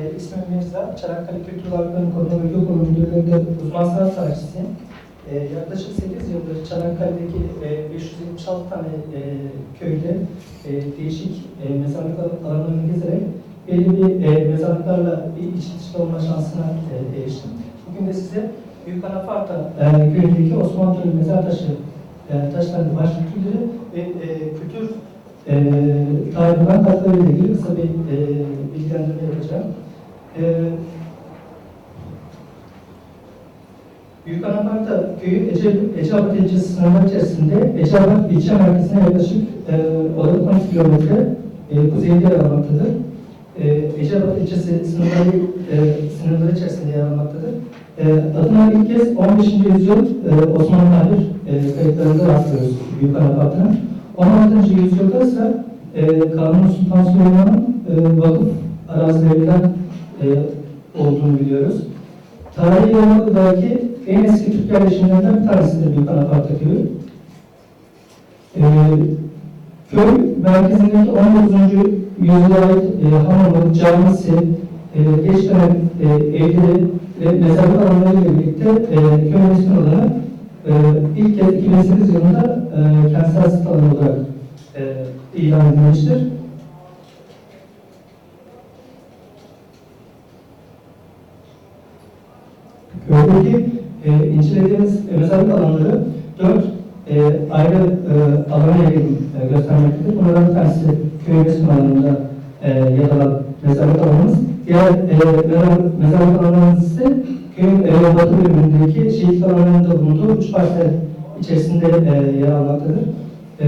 E, İsmim Mirza, Çanakkale Kültür Varlıkları'nın Koruma Bölge Kurumu Müdürlüğü'nde uzman sanat tarihçisiyim. E, yaklaşık 8 yıldır Çanakkale'deki e, 576 tane e, köyde e, değişik e, mezarlık alanlarını gezerek belli bir e, mezarlıklarla bir iç dışta olma şansına e, eriştim. Bugün de size Büyük Anafarta e, köyündeki Osmanlı dönemi mezar taşı e, taşlarının baş kültürleri ve e, kültür e, tarihinden katkılarıyla ilgili kısa bir e, bilgilendirme yapacağım. E, Büyük Anafarta Köyü Ece, Eceabat ilçesi sınırları içerisinde Eceabat ilçe merkezine yaklaşık e, olarak 12 kilometre e, kuzeyinde yer almaktadır. E, Eceabat ilçesi sınırları, e, sınırları içerisinde yer almaktadır. E, adına ilk kez 15. yüzyıl e, Osmanlı tarih e, kayıtlarında rastlıyoruz Büyük Anafarta'nın. 16. yüzyılda ise e, Kanuni Sultan Süleyman'ın e, vakıf arazilerinden e, olduğunu biliyoruz. Tarihi Yarımada'daki en eski Türk yerleşimlerinden bir tanesidir Büyük Anafarta Köyü. E, köy merkezindeki 19. yüzyıla ait e, hamamı, camisi, e, geç dönem e, evleri ve mezarlık alanlarıyla birlikte e, köy resmi alanı e, ilk kez 2008 yılında e, kentsel sit olarak e, ilan edilmiştir. Köydeki e, incelediğimiz e, mezarlık alanları dört e, ayrı e, alana yaygın e, göstermektedir. Bunlardan bir tanesi köy resim alanında e, yer alan mezarlık alanımız. Diğer e, mezarlık, mezarlık alanımız ise köyün e, batı bölümündeki şehit alanlarının da bulunduğu üç parsel içerisinde e, yer almaktadır. E,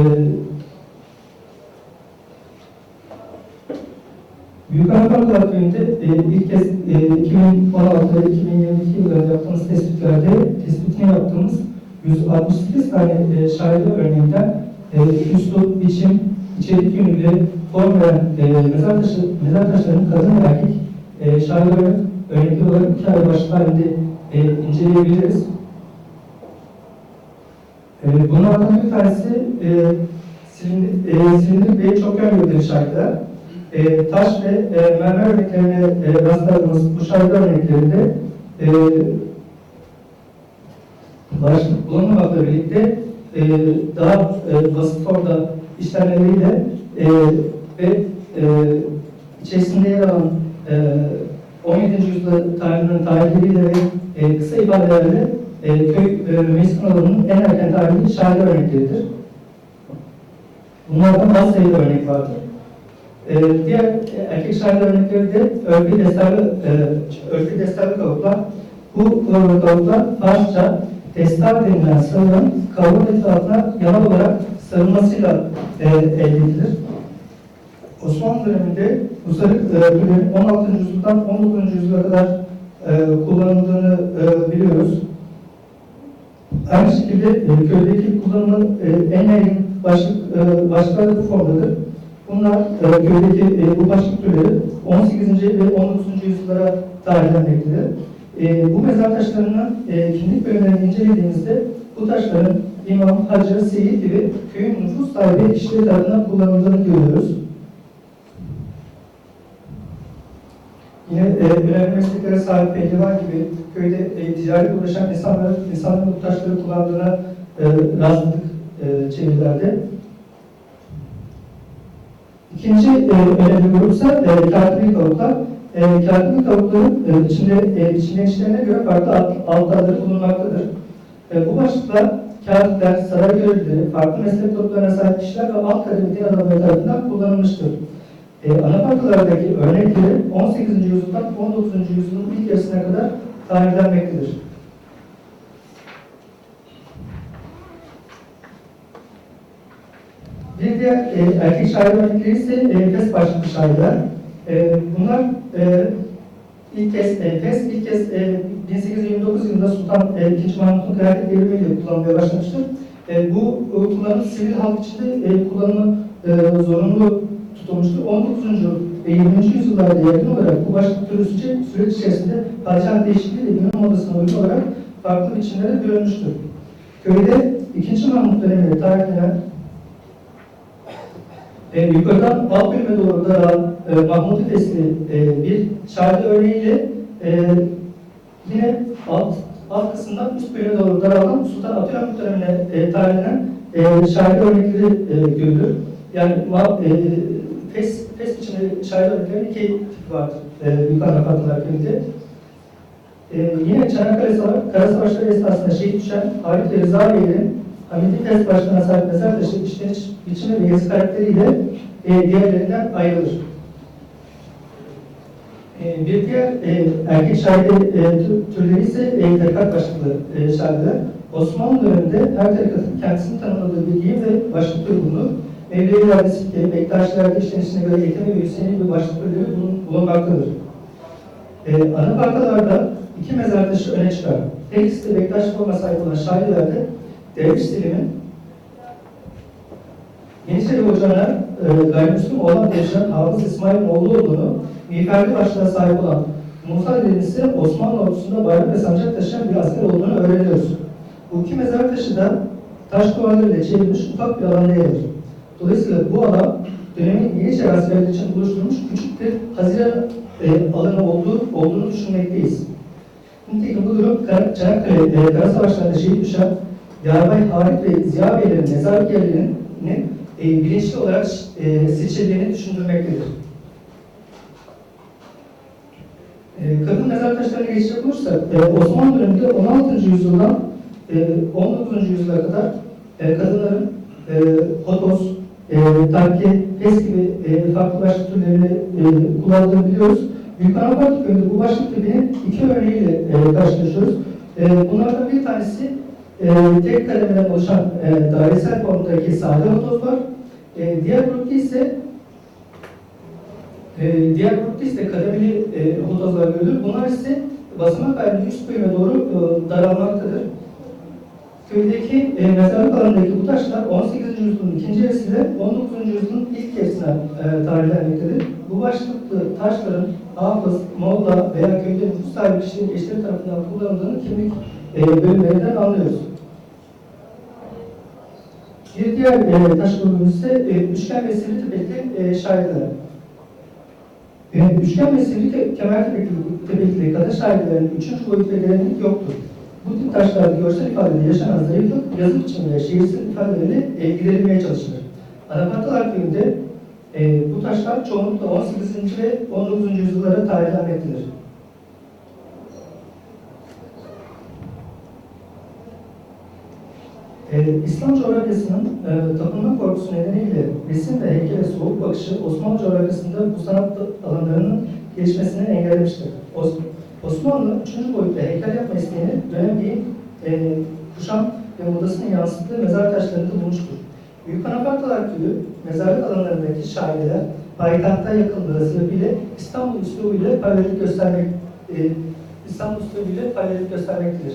Büyük Anafarta Köyü'nde e, ilk kez e, 2016 ve 2022 yıllarında yaptığımız tespitlerde tespitini yaptığımız 168 tane e, şaire örneğinden e, üslup, biçim, içerik yönüyle form veren e, mezar, taşı, mezar taşlarının kadın ve erkek e, şair örnek, örnekli olarak iki ayrı başlık halinde e, inceleyebiliriz. E, bunlardan bir tanesi e, silindir, e, silindir ve çok yön götürü şarkılar e, taş ve e, mermer örneklerine e, rastladığımız bu şarkı örneklerinde e, başlık bulunmamakla birlikte e, daha e, basit orada işlemleriyle e, ve e, içerisinde yer alan e, 17. yüzyılda tarihinin tarihleriyle ve e, kısa ibadelerle e, köy e, meclis alanının en erken tarihi şarkı örnekleridir. Bunlardan az sayıda örnek vardır. Ee, diğer e, erkek şair örnekleri de örgü desterli, e, örgü desterli kavuklar. Bu kavuklar Farsça destar denilen sarığın kavuk etrafına yanal olarak sarılmasıyla e, elde edilir. Osmanlı döneminde bu e, türlerin 16. yüzyıldan 19. yüzyıla kadar e, kullanıldığını e, biliyoruz. Aynı şekilde e, köydeki kullanımı e, en yaygın başlık, e, başlıklar da bu formdadır. Bunlar e, köydeki e, bu başlık türleri 18. ve 19. yüzyıllara tarihlenmektedir. E, bu mezar taşlarının e, kimlik bölümlerini incelediğimizde bu taşların imam, hacı, seyit gibi köyün nüfus sahibi kişileri tarafından kullanıldığını görüyoruz. Yine e, önemli mesleklere sahip pehlivan gibi köyde e, ticari uğraşan insanlar, insanların bu taşları kullandığına e, rastladık e, çevirilerde. İkinci e, önemli grupsa e, kağıtlı kavuklar. E, kağıtlı kavukların e, içinde, e, içinde işlerine göre farklı alt, alt adları bulunmaktadır. E, bu başlıklar kağıtlar, saray görevlileri, farklı meslek gruplarına sahip kişiler ve alt kademeli din adamları tarafından kullanılmıştır. E, anafartalardaki örnekleri 18. yüzyıldan 19. yüzyılın ilk yarısına kadar tarihlenmektedir. Bir diğer e, erkek şair örnekleri ise e, başlıklı şairler. E, bunlar e, ilk kez, e, ilk kez e, 1829 yılında Sultan e, II. Mahmut'un kıyafet devrimiyle kullanmaya başlamıştır. E, bu e, kullanım sivil halk içinde e, kullanımı e, zorunlu tutulmuştur. 19. ve 20. yüzyıllarda yaygın olarak bu başlık türü süreç içerisinde padişah değişikliği ve günün modasına uygun olarak farklı biçimlere bölünmüştür. Köyde 2. Mahmut dönemiyle tarihlenen e, yukarıdan alt bölüme doğru daralan e, Mahmudi Fesli e, bir şahidi örneğiyle e, yine alt, alt kısımdan üst bölüme doğru daralan Sultan Abdülhamit dönemine e, tarihlenen e, şahidi örnekleri e, görülür. Yani ma, e, fes, fes biçimli şahidi örneklerin iki tipi vardır e, Büyük Anafartalar köyünde. E, yine Çanakkale Savaş, Kara Savaşları esnasında şehit düşen Halit Rıza Beylerin Fes başkanına sahip mezar taşı işleniş biçimi ve yazı karakteriyle e, diğerlerinden ayrılır. E, bir diğer e, erkek şahidi e, tür- türleri ise e, tarikat başlıklı e, şahideler. Osmanlı döneminde her tarikatın kendisini tanımladığı bir giyim ve başlık grubunu Mevlevi Hadislikleri, Bektaşiler'de işlenişine göre eğitim ve Hüseyin gibi başlık türleri bulun, bulunmaktadır. E, ana parkalarda iki mezar taşı öne çıkar. De Bektaş forma sahip olan şairlerde Derviş Selim'in Yeniçeri Hoca'na e, gayrimüslim olan yaşayan Hafız İsmail olduğunu, miğferli başlığa sahip olan Musa Dede'nin ise Osmanlı ordusunda bayrak ve sancak taşıyan bir asker olduğunu öğreniyoruz. Bu iki mezar taşı da taş duvarlarıyla çevrilmiş ufak bir alanda yer. Dolayısıyla bu alan dönemin Yeniçeri askerleri için oluşturulmuş küçük bir hazine e, alanı olduğu, olduğunu düşünmekteyiz. Nitekim bu durum Çanakkale e, Kara Savaşları'nda şehit düşen Yarbay Halit ve Ziya Beylerin mezarlık yerlerinin e, bilinçli olarak e, seçildiğini düşündürmektedir. E, kadın mezar taşlarına geçecek olursak, e, Osmanlı döneminde 16. yüzyıldan e, 19. yüzyıla kadar e, kadınların e, hotos, e, takke, fes gibi e, farklı başlık türlerini e, kullandığını biliyoruz. Büyük Anapart köyünde bu başlık tipinin iki örneğiyle e, karşılaşıyoruz. E, bunlardan bir tanesi e, tek kademeden oluşan e, dairesel formdaki sade hotos var. E, diğer grupta ise e, diğer grupta ise kademeli e, hotozlar görülür. Bunlar ise basamak halinde üst bölüme doğru e, daralmaktadır. Köydeki e, mezarlık alanındaki bu taşlar 18. yüzyılın ikinci yarısıyla 19. yüzyılın ilk yarısına e, tarihlenmektedir. Bu başlıklı taşların hafız, molla veya köyde nüfus sahibi kişilerin eşleri tarafından kullanıldığını kimlik e, bölümlerinden anlıyoruz. Bir diğer e, taş grubumuz ise e, üçgen ve sivri tepekli e, şairler. E, üçgen ve sivri te- kemer tepekli, tepekli kadın şairlerin üçüncü boyut ve derinlik yoktur. Bu tip taşlarda görsel ifadede yaşanan zayıflık, yazı biçimi ve şiirsel ifadeleriyle e, giderilmeye çalışılır. Anapartalar köyünde e, bu taşlar çoğunlukla 18. ve 19. yüzyıllara tarihlenmektedir. Ee, İslam coğrafyasının e, tapınma korkusu nedeniyle resim ve heykele soğuk bakışı Osmanlı coğrafyasında bu sanat alanlarının gelişmesini engellemiştir. Os- Osmanlı üçüncü boyutta heykel yapma isteğini dönem giyim, e, kuşam ve modasını yansıttığı mezar taşlarında bulmuştur. Büyük Anafartalar Köyü mezarlık alanlarındaki şairler payitahta yakınlığı sebebiyle İstanbul üslubuyla paralellik göstermek e, İstanbul üslubuyla paralellik göstermektedir.